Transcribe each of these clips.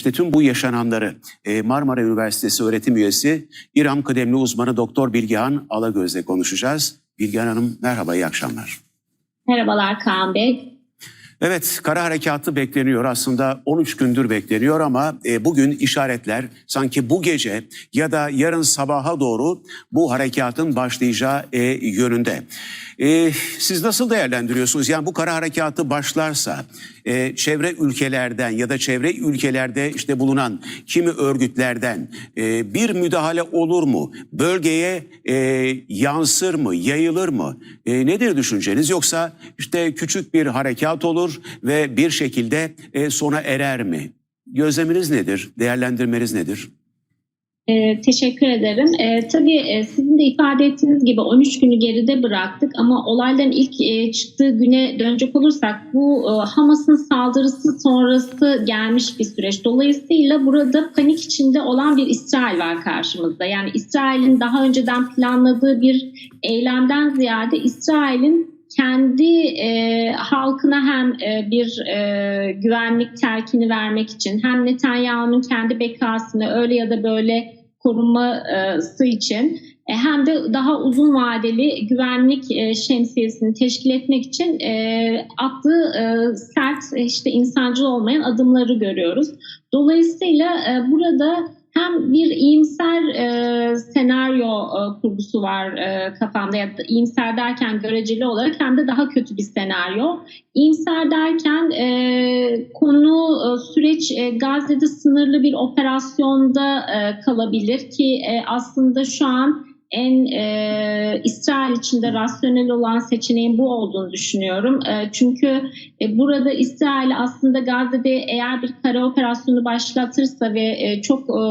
İşte tüm bu yaşananları e, Marmara Üniversitesi öğretim üyesi İRAM kıdemli uzmanı Doktor Bilgehan Alagöz'le konuşacağız. Bilgehan Hanım merhaba, iyi akşamlar. Merhabalar Kaan Bey. Evet, kara harekatı bekleniyor aslında 13 gündür bekleniyor ama e, bugün işaretler sanki bu gece ya da yarın sabaha doğru bu harekatın başlayacağı e, yönünde. E, siz nasıl değerlendiriyorsunuz? Yani bu kara harekatı başlarsa e, çevre ülkelerden ya da çevre ülkelerde işte bulunan kimi örgütlerden e, bir müdahale olur mu? Bölgeye e, yansır mı, yayılır mı? E, nedir düşünceniz? Yoksa işte küçük bir harekat olur ve bir şekilde e, sona erer mi? Gözleminiz nedir? Değerlendirmeniz nedir? Ee, teşekkür ederim. Ee, tabii e, sizin de ifade ettiğiniz gibi 13 günü geride bıraktık ama olayların ilk e, çıktığı güne dönecek olursak bu e, Hamas'ın saldırısı sonrası gelmiş bir süreç. Dolayısıyla burada panik içinde olan bir İsrail var karşımızda. Yani İsrail'in daha önceden planladığı bir eylemden ziyade İsrail'in kendi e, halkına hem e, bir e, güvenlik terkini vermek için hem Netanyahu'nun kendi bekasını öyle ya da böyle korunması için e, hem de daha uzun vadeli güvenlik e, şemsiyesini teşkil etmek için e, attığı e, sert işte insancıl olmayan adımları görüyoruz. Dolayısıyla e, burada hem bir iyimser e, senaryo e, kurgusu var e, kafamda ya da iyimser derken göreceli olarak hem de daha kötü bir senaryo. İyimser derken e, konu e, süreç e, Gazze'de sınırlı bir operasyonda e, kalabilir ki e, aslında şu an en e, İsrail içinde rasyonel olan seçeneğin bu olduğunu düşünüyorum. E, çünkü e, burada İsrail aslında Gazze'de eğer bir kara operasyonu başlatırsa ve e, çok e,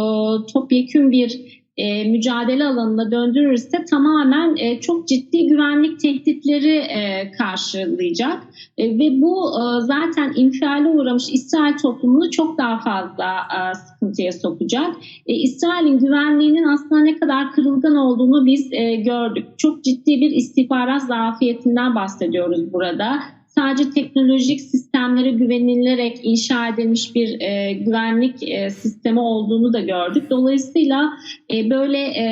topyekün bir e, mücadele alanına döndürürse tamamen e, çok ciddi güvenlik tehditleri e, karşılayacak e, ve bu e, zaten infiale uğramış İsrail toplumunu çok daha fazla e, sıkıntıya sokacak. E, İsrail'in güvenliğinin aslında ne kadar kırılgan olduğunu biz e, gördük. Çok ciddi bir istihbarat zafiyetinden bahsediyoruz burada sadece teknolojik sistemlere güvenilerek inşa edilmiş bir e, güvenlik e, sistemi olduğunu da gördük. Dolayısıyla e, böyle e,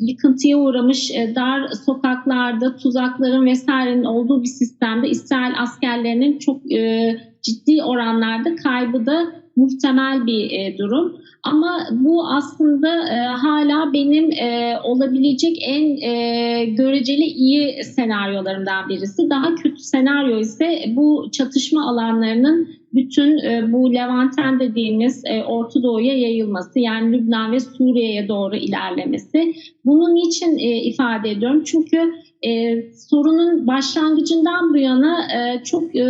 yıkıntıya uğramış e, dar sokaklarda tuzakların vesairenin olduğu bir sistemde İsrail askerlerinin çok e, ciddi oranlarda kaybı da muhtemel bir e, durum. Ama bu aslında e, hala benim e, olabilecek en e, göreceli iyi senaryolarımdan birisi. Daha kötü senaryo ise bu çatışma alanlarının bütün e, bu Levanten dediğimiz e, Orta Doğu'ya yayılması yani Lübnan ve Suriye'ye doğru ilerlemesi. Bunun için e, ifade ediyorum çünkü e, sorunun başlangıcından bu yana e, çok e,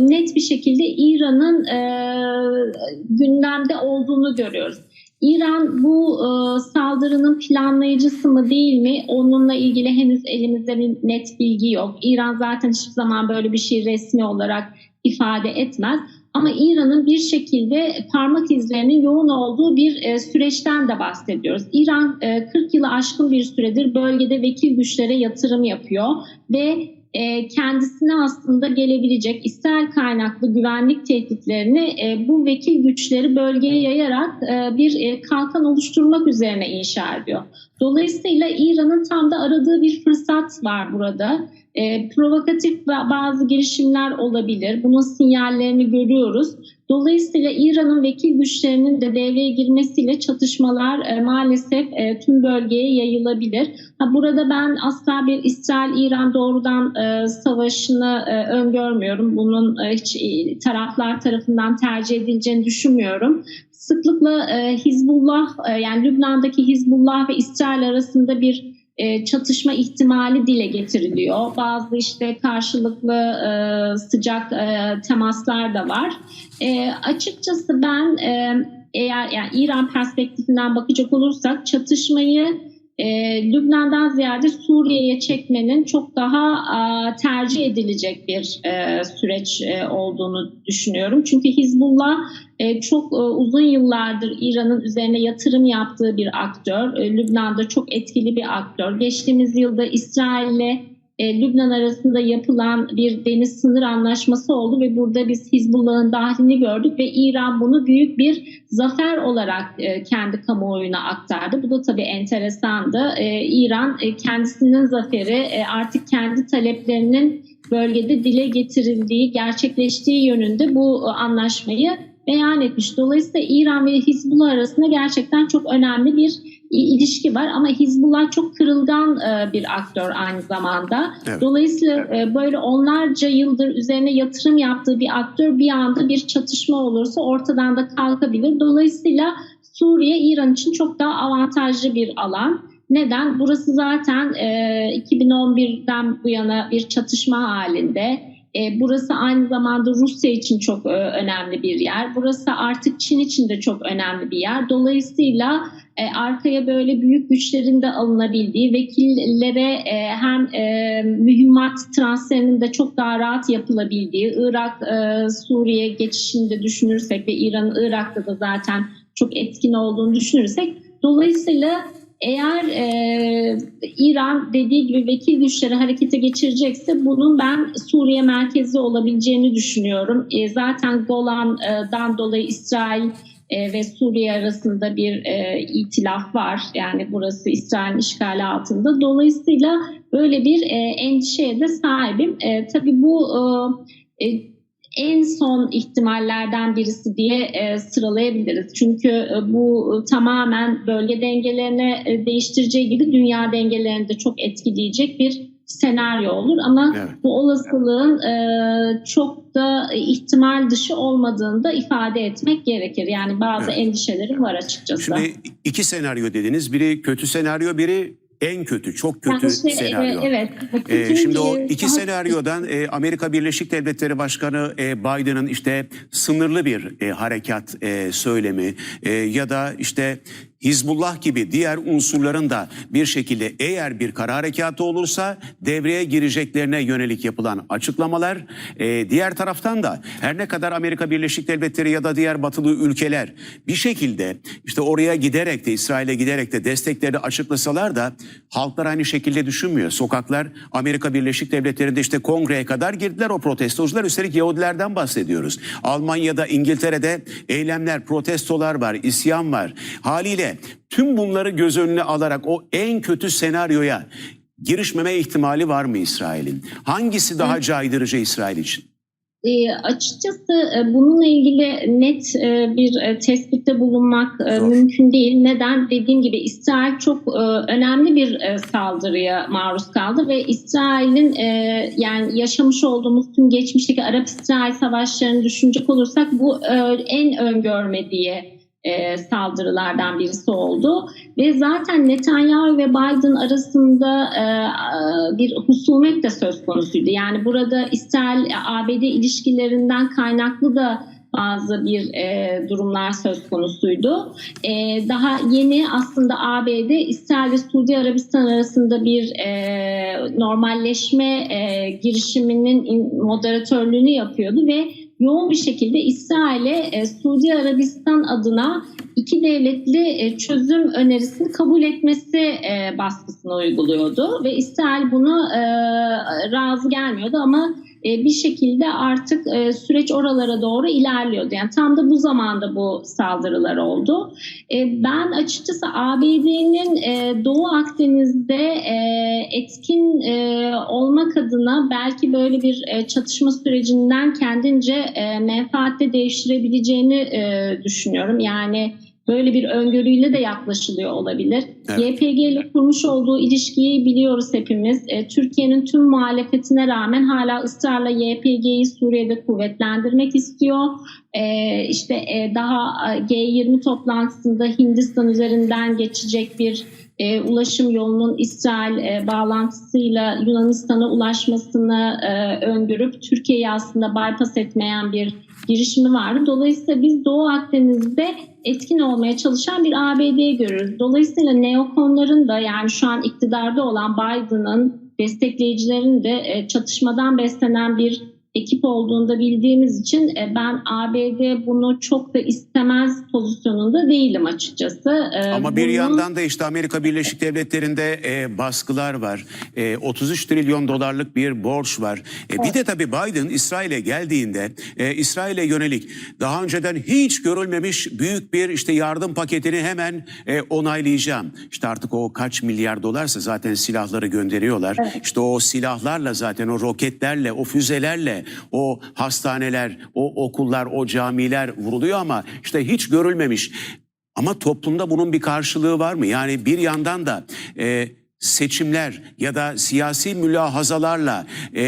net bir şekilde İran'ın e, gündemde olduğunu görüyoruz. İran bu e, saldırının planlayıcısı mı değil mi? Onunla ilgili henüz elimizde bir net bilgi yok. İran zaten hiçbir zaman böyle bir şey resmi olarak ifade etmez. Ama İran'ın bir şekilde parmak izlerinin yoğun olduğu bir e, süreçten de bahsediyoruz. İran e, 40 yılı aşkın bir süredir bölgede vekil güçlere yatırım yapıyor ve e, kendisine aslında gelebilecek İsrail kaynaklı güvenlik tehditlerini e, bu vekil güçleri bölgeye yayarak e, bir e, kalkan oluşturmak üzerine inşa ediyor. Dolayısıyla İran'ın tam da aradığı bir fırsat var burada. E, provokatif bazı girişimler olabilir. Bunun sinyallerini görüyoruz. Dolayısıyla İran'ın vekil güçlerinin de devreye girmesiyle çatışmalar e, maalesef e, tüm bölgeye yayılabilir. Ha, burada ben asla bir İsrail-İran doğrudan e, savaşını e, öngörmüyorum. Bunun e, hiç taraflar tarafından tercih edileceğini düşünmüyorum. Sıklıkla Hizbullah yani Lübnan'daki Hizbullah ve İsrail arasında bir e, çatışma ihtimali dile getiriliyor. Bazı işte karşılıklı e, sıcak e, temaslar da var. Açıkçası ben eğer yani İran perspektifinden bakacak olursak çatışmayı e, Lübnan'dan ziyade Suriye'ye çekmenin çok daha e, tercih edilecek bir e, süreç e, olduğunu düşünüyorum. Çünkü Hizbullah e, çok e, uzun yıllardır İran'ın üzerine yatırım yaptığı bir aktör. E, Lübnan'da çok etkili bir aktör. Geçtiğimiz yılda İsrail'le e, Lübnan arasında yapılan bir deniz sınır anlaşması oldu ve burada biz Hizbullah'ın dahlini gördük ve İran bunu büyük bir zafer olarak e, kendi kamuoyuna aktardı. Bu da tabii enteresandı. E, İran e, kendisinin zaferi e, artık kendi taleplerinin bölgede dile getirildiği, gerçekleştiği yönünde bu e, anlaşmayı beyan etmiş. Dolayısıyla İran ve Hizbullah arasında gerçekten çok önemli bir ilişki var ama Hizbullah çok kırılgan e, bir aktör aynı zamanda. Evet. Dolayısıyla e, böyle onlarca yıldır üzerine yatırım yaptığı bir aktör bir anda bir çatışma olursa ortadan da kalkabilir. Dolayısıyla Suriye İran için çok daha avantajlı bir alan. Neden? Burası zaten e, 2011'den bu yana bir çatışma halinde. E, burası aynı zamanda Rusya için çok e, önemli bir yer. Burası artık Çin için de çok önemli bir yer. Dolayısıyla e, arkaya böyle büyük güçlerin de alınabildiği, vekillere e, hem e, mühimmat transferinin de çok daha rahat yapılabildiği, Irak, e, Suriye geçişini de düşünürsek ve İran'ın Irak'ta da zaten çok etkin olduğunu düşünürsek, dolayısıyla eğer e, İran dediği gibi vekil güçleri harekete geçirecekse bunun ben Suriye merkezi olabileceğini düşünüyorum. E, zaten Golan'dan dolayı İsrail e, ve Suriye arasında bir e, itilaf var. Yani burası İsrail'in işgali altında. Dolayısıyla böyle bir e, endişeye de sahibim. E, tabii bu e, e, en son ihtimallerden birisi diye e, sıralayabiliriz. Çünkü e, bu e, tamamen bölge dengelerini e, değiştireceği gibi dünya dengelerini de çok etkileyecek bir senaryo olur. Ama Evet. bu olasılığın e, çok da ihtimal dışı olmadığını da ifade etmek gerekir. Yani bazı Evet. endişelerim var açıkçası. Şimdi iki senaryo dediniz. Biri kötü senaryo, biri en kötü, çok kötü Yani şey, e, senaryo. evet. Ee, şimdi o iki daha- senaryodan e, Amerika Birleşik Devletleri Başkanı e, Biden'ın işte sınırlı bir e, harekat e, söylemi e, ya da işte Hizbullah gibi diğer unsurların da bir şekilde eğer bir kara harekatı olursa devreye gireceklerine yönelik yapılan açıklamalar. E, diğer taraftan da her ne kadar Amerika Birleşik Devletleri ya da diğer batılı ülkeler bir şekilde işte oraya giderek de İsrail'e giderek de desteklerini açıklasalar da halklar aynı şekilde düşünmüyor. Sokaklar Amerika Birleşik Devletleri'nde işte kongreye kadar girdiler o protestocular. Üstelik Yahudilerden bahsediyoruz. Almanya'da, İngiltere'de eylemler, protestolar var, isyan var. Haliyle tüm bunları göz önüne alarak o en kötü senaryoya girişmeme ihtimali var mı İsrail'in? Hangisi daha caydırıcı İsrail için? E, açıkçası e, bununla ilgili net e, bir e, tespitte bulunmak e, mümkün değil. Neden? Dediğim gibi İsrail çok e, önemli bir e, saldırıya maruz kaldı ve İsrail'in e, yani yaşamış olduğumuz tüm geçmişteki Arap-İsrail savaşlarını düşünecek olursak bu e, en öngörmediği e, saldırılardan birisi oldu. Ve zaten Netanyahu ve Biden arasında e, e, bir husumet de söz konusuydu. Yani burada İsrail-ABD ilişkilerinden kaynaklı da bazı bir e, durumlar söz konusuydu. E, daha yeni aslında ABD, İsrail ve Suudi Arabistan arasında bir e, normalleşme e, girişiminin in- moderatörlüğünü yapıyordu ve yoğun bir şekilde İsrail'e e, Suudi Arabistan adına iki devletli e, çözüm önerisini kabul etmesi e, baskısını uyguluyordu. Ve İsrail bunu e, razı gelmiyordu ama bir şekilde artık e, süreç oralara doğru ilerliyordu. Yani tam da bu zamanda bu saldırılar oldu. E, ben açıkçası ABD'nin e, Doğu Akdeniz'de e, etkin e, olmak adına belki böyle bir e, çatışma sürecinden kendince e, menfaatle devşirebileceğini e, düşünüyorum. Yani böyle bir öngörüyle de yaklaşılıyor olabilir. Evet. YPG ile kurmuş olduğu ilişkiyi biliyoruz hepimiz. E, Türkiye'nin tüm muhalefetine rağmen hala ısrarla YPG'yi Suriye'de kuvvetlendirmek istiyor. E, işte e, daha e, G20 toplantısında Hindistan üzerinden geçecek bir e, ulaşım yolunun İsrail e, bağlantısıyla Yunanistan'a ulaşmasını e, öngörüp Türkiye'yi aslında bypass etmeyen bir girişimi vardı. Dolayısıyla biz Doğu Akdeniz'de etkin olmaya çalışan bir ABD'yi görüyoruz. Dolayısıyla neokonların da yani şu an iktidarda olan Biden'ın destekleyicilerin de e, çatışmadan beslenen bir ekip olduğunda bildiğimiz için e, ben ABD bunu çok da istemez pozisyonunda değilim açıkçası. E, Ama bir bunu- yandan da işte Amerika Birleşik Devletleri'nde e, baskılar var. E, 33 trilyon dolarlık bir borç var. E, bir de tabii Biden İsrail'e geldiğinde İsrail'e yönelik daha önceden hiç görülmemiş büyük bir işte yardım paketini hemen onaylayacağım. İşte artık o kaç milyar dolarsa zaten silahları gönderiyorlar. İşte o silahlarla zaten o roketlerle, o füzelerle o hastaneler, o okullar, o camiler vuruluyor ama işte hiç görülmemiş. Ama toplumda bunun bir karşılığı var mı? Yani bir yandan da e, seçimler ya da siyasi mülahazalarla e,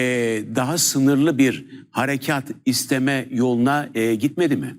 daha sınırlı bir harekat isteme yoluna e, gitmedi mi?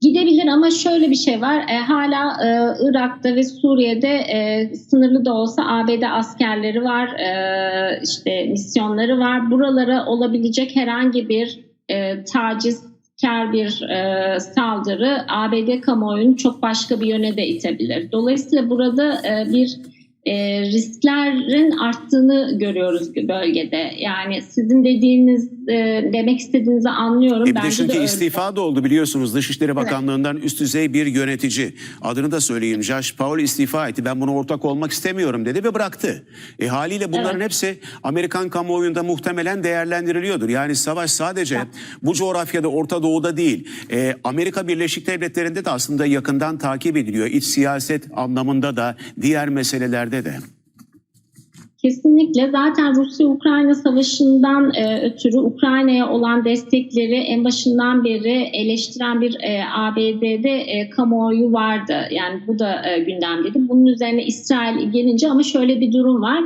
Gidebilir ama şöyle bir şey var. E, hala e, Irak'ta ve Suriye'de e, sınırlı da olsa ABD askerleri var, e, işte misyonları var. Buralara olabilecek herhangi bir e, tacizkar bir e, saldırı ABD kamuoyunu çok başka bir yöne de itebilir. Dolayısıyla burada e, bir e, risklerin arttığını görüyoruz bölgede. Yani sizin dediğiniz, e, demek istediğinizi anlıyorum. E bir de çünkü öyle. istifa da oldu biliyorsunuz Dışişleri Bakanlığı'ndan üst düzey bir yönetici. Adını da söyleyeyim Josh Paul istifa etti. Ben buna ortak olmak istemiyorum dedi ve bıraktı. E haliyle bunların Evet. hepsi Amerikan kamuoyunda muhtemelen değerlendiriliyordur. Yani savaş sadece bu coğrafyada Orta Doğu'da değil. e, Amerika Birleşik Devletleri'nde de aslında yakından takip ediliyor. İç siyaset anlamında da diğer meselelerde de. Kesinlikle zaten Rusya-Ukrayna savaşından e, ötürü Ukrayna'ya olan destekleri en başından beri eleştiren bir e, ABD'de e, kamuoyu vardı. Yani bu da e, gündemdeydi. Bunun üzerine İsrail gelince ama şöyle bir durum var.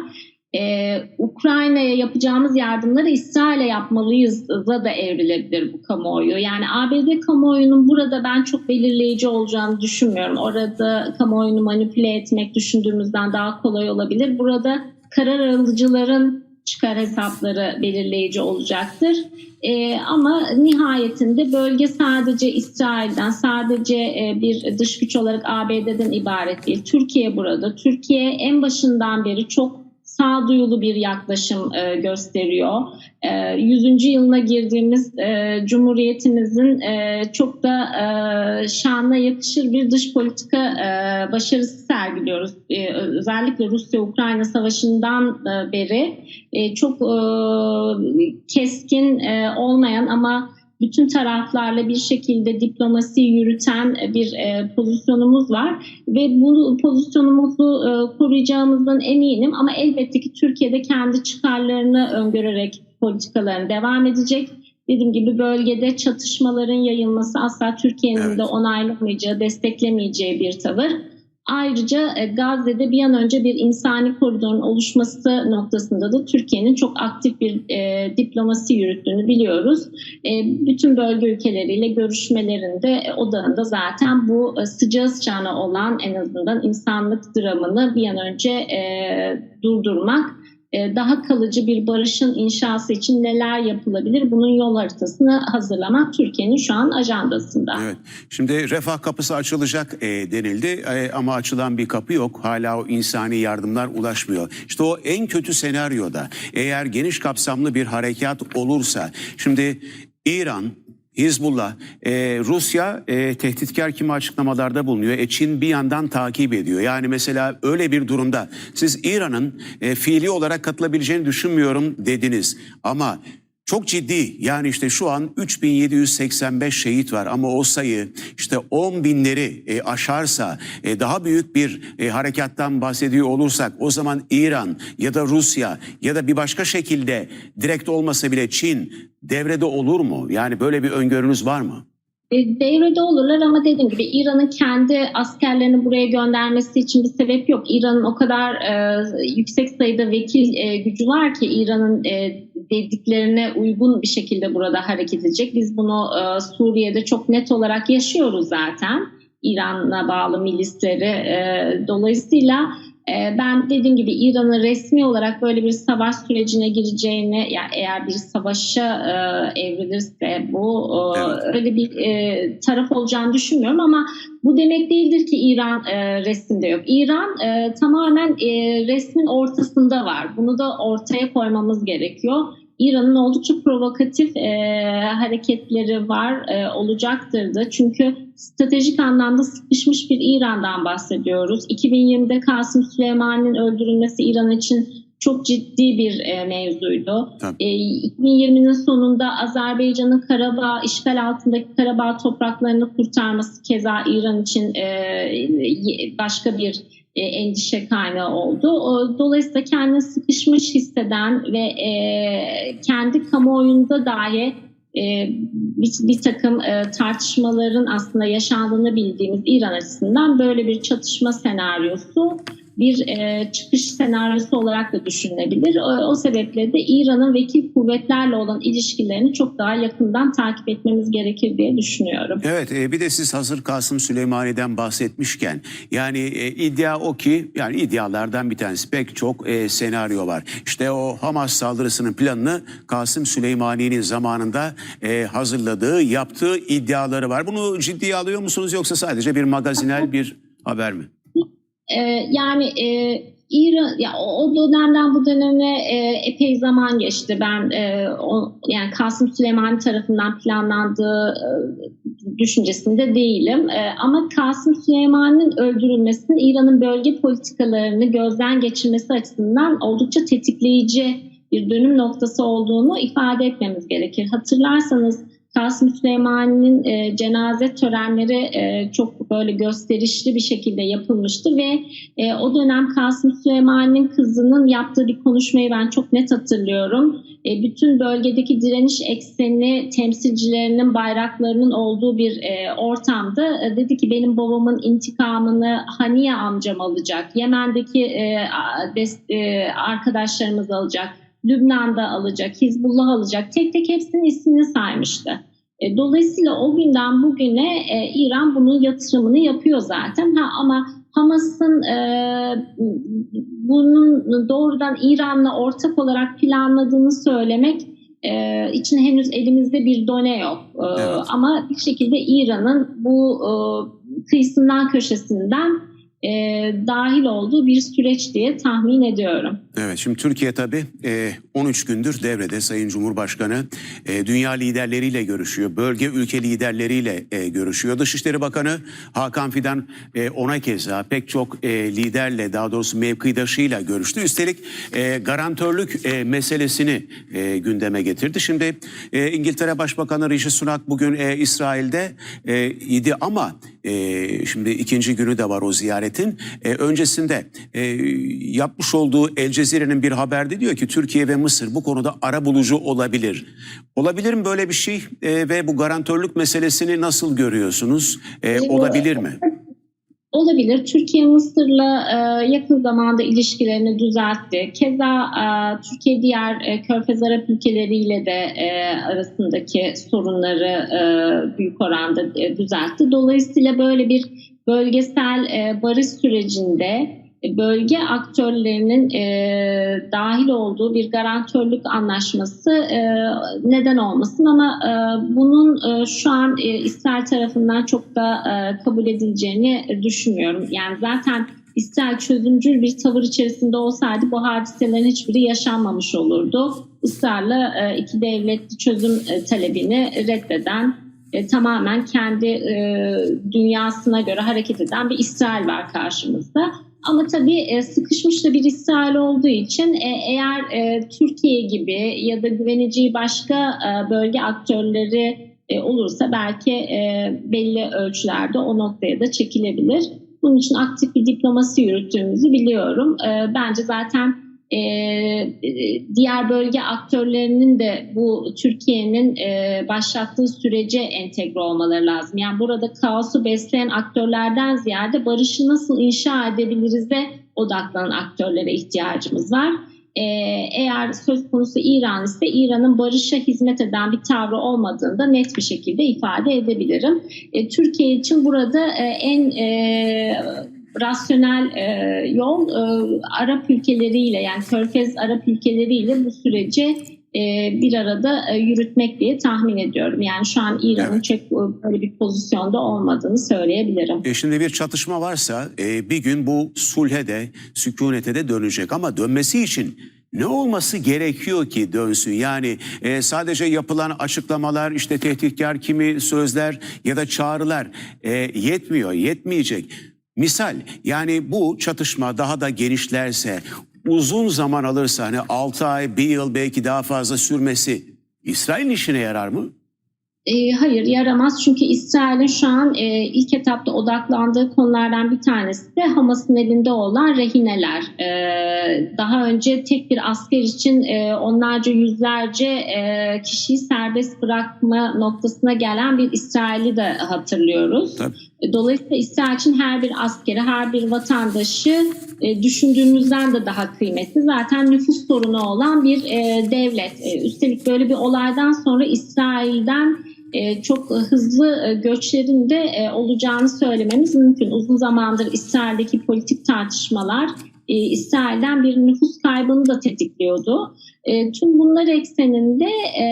E, Ukrayna'ya yapacağımız yardımları İsrail'e yapmalıyız da evrilebilir bu kamuoyu. Yani ABD kamuoyunun burada ben çok belirleyici olacağını düşünmüyorum. Orada kamuoyunu manipüle etmek düşündüğümüzden daha kolay olabilir. Burada karar alıcıların çıkar hesapları belirleyici olacaktır. Ee, ama nihayetinde bölge sadece İsrail'den, sadece e, bir dış güç olarak ABD'den ibaret değil. Türkiye burada. Türkiye en başından beri çok sağduyulu bir yaklaşım e, gösteriyor. E, 100. yılına girdiğimiz e, Cumhuriyetimizin e, çok da e, şanla yakışır bir dış politika e, başarısı sergiliyoruz. E, özellikle Rusya-Ukrayna savaşından e, beri e, çok e, keskin e, olmayan ama bütün taraflarla bir şekilde diplomasi yürüten bir e, pozisyonumuz var ve bu pozisyonumuzu e, koruyacağımızdan eminim ama elbette ki Türkiye'de kendi çıkarlarını öngörerek politikalarını devam edecek. Dediğim gibi bölgede çatışmaların yayılması asla Türkiye'nin Evet. de onaylamayacağı, desteklemeyeceği bir tavır. Ayrıca e, Gazze'de bir an önce bir insani koridorun oluşması noktasında da Türkiye'nin çok aktif bir e, diplomasi yürüttüğünü biliyoruz. E, bütün bölge ülkeleriyle görüşmelerinde e, odağında zaten bu e, sıcağı sıcağına olan en azından insanlık dramını bir an önce e, durdurmak, daha kalıcı bir barışın inşası için neler yapılabilir bunun yol haritasını hazırlamak Türkiye'nin şu an ajandasında. Evet. Şimdi refah kapısı açılacak e, denildi E, ama açılan bir kapı yok. Hala o insani yardımlar ulaşmıyor. İşte o en kötü senaryoda eğer geniş kapsamlı bir harekat olursa şimdi İran Hizbullah, e, Rusya e, tehditkar kimi açıklamalarda bulunuyor. E, Çin bir yandan takip ediyor. Yani mesela öyle bir durumda siz İran'ın e, fiili olarak katılabileceğini düşünmüyorum dediniz. Ama çok ciddi yani işte şu an 3785 şehit var ama o sayı işte 10 binleri e, aşarsa e, daha büyük bir e, harekattan bahsediyor olursak o zaman İran ya da Rusya ya da bir başka şekilde direkt olmasa bile Çin devrede olur mu? Yani böyle bir öngörünüz var mı? E, Devrede olurlar ama dediğim gibi İran'ın kendi askerlerini buraya göndermesi için bir sebep yok. İran'ın o kadar e, yüksek sayıda vekil e, gücü var ki İran'ın e, dediklerine uygun bir şekilde burada hareket edecek. Biz bunu e, Suriye'de çok net olarak yaşıyoruz zaten. İran'a bağlı milisleri. E, dolayısıyla ben dediğim gibi İran'ın resmi olarak böyle bir savaş sürecine gireceğini, yani eğer bir savaşa e, evrilirse bu e, Evet. öyle bir e, taraf olacağını düşünmüyorum ama bu demek değildir ki İran e, resimde yok. İran e, tamamen e, resmin ortasında var. Bunu da ortaya koymamız gerekiyor. İran'ın oldukça provokatif e, hareketleri var e, olacaktır da. Çünkü stratejik anlamda sıkışmış bir İran'dan bahsediyoruz. 2020'de Kasım Süleyman'ın öldürülmesi İran için çok ciddi bir e, mevzuydu. E, 2020'nin sonunda Azerbaycan'ın Karabağ, işgal altındaki Karabağ topraklarını kurtarması keza İran için e, başka bir endişe kaynağı oldu. Dolayısıyla kendini sıkışmış hisseden ve e, kendi kamuoyunda dahi e, bir, bir takım e, tartışmaların aslında yaşandığını bildiğimiz İran açısından böyle bir çatışma senaryosu bir e, çıkış senaryosu olarak da düşünülebilir. O, o sebeple de İran'ın vekil kuvvetlerle olan ilişkilerini çok daha yakından takip etmemiz gerekir diye düşünüyorum. Evet e, bir de siz hazır Kasım Süleymani'den bahsetmişken yani e, iddia o ki yani iddialardan bir tanesi pek çok e, senaryo var. İşte o Hamas saldırısının planını Kasım Süleymani'nin zamanında e, hazırladığı yaptığı iddiaları var. Bunu ciddiye alıyor musunuz yoksa sadece bir magazinel bir haber mi? Ee, yani e, İran ya o dönemden bu döneme e, epey zaman geçti. Ben e, o, yani Kasım Süleyman tarafından planlandığı e, düşüncesinde değilim. E, ama Kasım Süleyman'ın öldürülmesinin İran'ın bölge politikalarını gözden geçirmesi açısından oldukça tetikleyici bir dönüm noktası olduğunu ifade etmemiz gerekir. Hatırlarsanız Kasım Süleyman'ın e, cenaze törenleri e, çok böyle gösterişli bir şekilde yapılmıştı ve e, o dönem Kasım Süleyman'ın kızının yaptığı bir konuşmayı ben çok net hatırlıyorum. E, bütün bölgedeki direniş ekseni temsilcilerinin bayraklarının olduğu bir e, ortamda e, dedi ki benim babamın intikamını Haniye amcam alacak. Yemen'deki e, des- e, arkadaşlarımız alacak. Lübnan'da alacak, Hizbullah alacak. Tek tek hepsinin ismini saymıştı. E, Dolayısıyla o günden bugüne e, İran bunun yatırımını yapıyor zaten. Ha, ama Hamas'ın e, bunun doğrudan İran'la ortak olarak planladığını söylemek e, için henüz elimizde bir done yok. E, Evet. Ama bir şekilde İran'ın bu e, kıyısından köşesinden e, dahil olduğu bir süreç diye tahmin ediyorum. Evet şimdi Türkiye tabii e, 13 gündür devrede Sayın Cumhurbaşkanı e, dünya liderleriyle görüşüyor. Bölge ülke liderleriyle e, görüşüyor. Dışişleri Bakanı Hakan Fidan e, ona keza pek çok e, liderle daha doğrusu mevkidaşıyla görüştü. Üstelik e, garantörlük e, meselesini e, gündeme getirdi. Şimdi e, İngiltere Başbakanı Rishi Sunak bugün e, İsrail'de e, idi ama e, şimdi ikinci günü de var o ziyaretin. E, öncesinde e, yapmış olduğu El Cezire'nin bir haberde diyor ki Türkiye ve Mısır bu konuda ara bulucu olabilir. Olabilir mi böyle bir şey E, ve bu garantörlük meselesini nasıl görüyorsunuz? E, olabilir mi? Olabilir. Türkiye Mısır'la e, yakın zamanda ilişkilerini düzeltti. Keza e, Türkiye diğer e, Körfez Arap ülkeleriyle de e, arasındaki sorunları e, büyük oranda e, düzeltti. Dolayısıyla böyle bir bölgesel e, barış sürecinde bölge aktörlerinin e, dahil olduğu bir garantörlük anlaşması e, neden olmasın ama e, bunun e, şu an e, İsrail tarafından çok da e, kabul edileceğini düşünmüyorum. Yani zaten İsrail çözümcül bir tavır içerisinde olsaydı bu hadiselerin hiçbiri yaşanmamış olurdu. Israrla e, iki devletli çözüm e, talebini reddeden e, tamamen kendi e, dünyasına göre hareket eden bir İsrail var karşımızda. Ama tabii e, sıkışmış da bir İsrail olduğu için e, eğer e, Türkiye gibi ya da güveneceği başka bölge aktörleri olursa belki belli ölçülerde o noktaya da çekilebilir. Bunun için aktif bir diplomasi yürüttüğümüzü biliyorum. Bence zaten e, e, diğer bölge aktörlerinin de bu Türkiye'nin e, başlattığı sürece entegre olmaları lazım. Yani burada kaosu besleyen aktörlerden ziyade barışı nasıl inşa edebiliriz'e odaklanan aktörlere ihtiyacımız var. E, eğer söz konusu İran ise İran'ın barışa hizmet eden bir tavrı olmadığını da net bir şekilde ifade edebilirim. E, Türkiye için burada e, en e, rasyonel e, yol e, Arap ülkeleriyle yani Körfez Arap ülkeleriyle bu süreci e, bir arada e, yürütmek diye tahmin ediyorum. Yani şu an İran'ın Evet. çok e, böyle bir pozisyonda olmadığını söyleyebilirim. E şimdi bir çatışma varsa bir gün bu sulhe de sükunete de dönecek ama dönmesi için Ne olması gerekiyor ki dönsün? Yani e, sadece yapılan açıklamalar, işte tehditkar kimi sözler ya da çağrılar e, yetmiyor, yetmeyecek. Misal yani bu çatışma daha da genişlerse, uzun zaman alırsa hani 6 ay, 1 yıl belki daha fazla sürmesi İsrail'in işine yarar mı? E, hayır yaramaz çünkü İsrail'in şu an e, ilk etapta odaklandığı konulardan bir tanesi de Hamas'ın elinde olan rehineler. E, daha önce tek bir asker için e, onlarca yüzlerce e, kişiyi serbest bırakma noktasına gelen bir İsrail'i de hatırlıyoruz. Tabii. Dolayısıyla İsrail için her bir askeri, her bir vatandaşı e, düşündüğümüzden de daha kıymetli. Zaten nüfus sorunu olan bir e, devlet. E, üstelik böyle bir olaydan sonra İsrail'den çok hızlı göçlerin de olacağını söylememiz mümkün. Uzun zamandır İsrail'deki politik tartışmalar e, İsrail'den bir nüfus kaybını da tetikliyordu. E, tüm bunlar ekseninde e,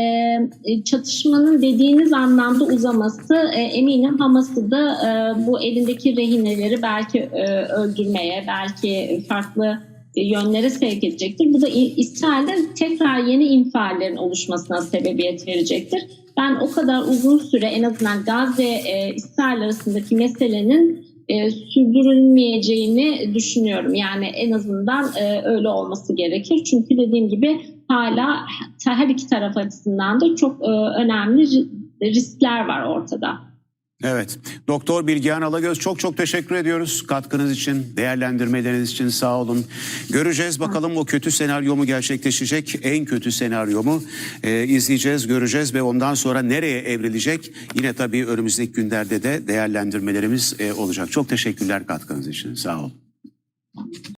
e, çatışmanın dediğiniz anlamda uzaması e, eminim Hamas'ı da e, bu elindeki rehineleri belki e, öldürmeye, belki farklı yönlere sevk edecektir. Bu da İsrail'de tekrar yeni infiallerin oluşmasına sebebiyet verecektir. Ben o kadar uzun süre en azından Gazze e, İsrail arasındaki meselenin e, sürdürülmeyeceğini düşünüyorum. Yani en azından e, öyle olması gerekir. Çünkü dediğim gibi hala her iki taraf açısından da çok e, önemli ri- riskler var ortada. Evet. Doktor Bilgehan Alagöz çok çok teşekkür ediyoruz katkınız için, değerlendirmeleriniz için sağ olun. Göreceğiz bakalım o kötü senaryo mu gerçekleşecek? En kötü senaryo mu? Ee, izleyeceğiz, göreceğiz ve ondan sonra nereye evrilecek? Yine tabii önümüzdeki günlerde de değerlendirmelerimiz e, olacak. Çok teşekkürler katkınız için. Sağ olun.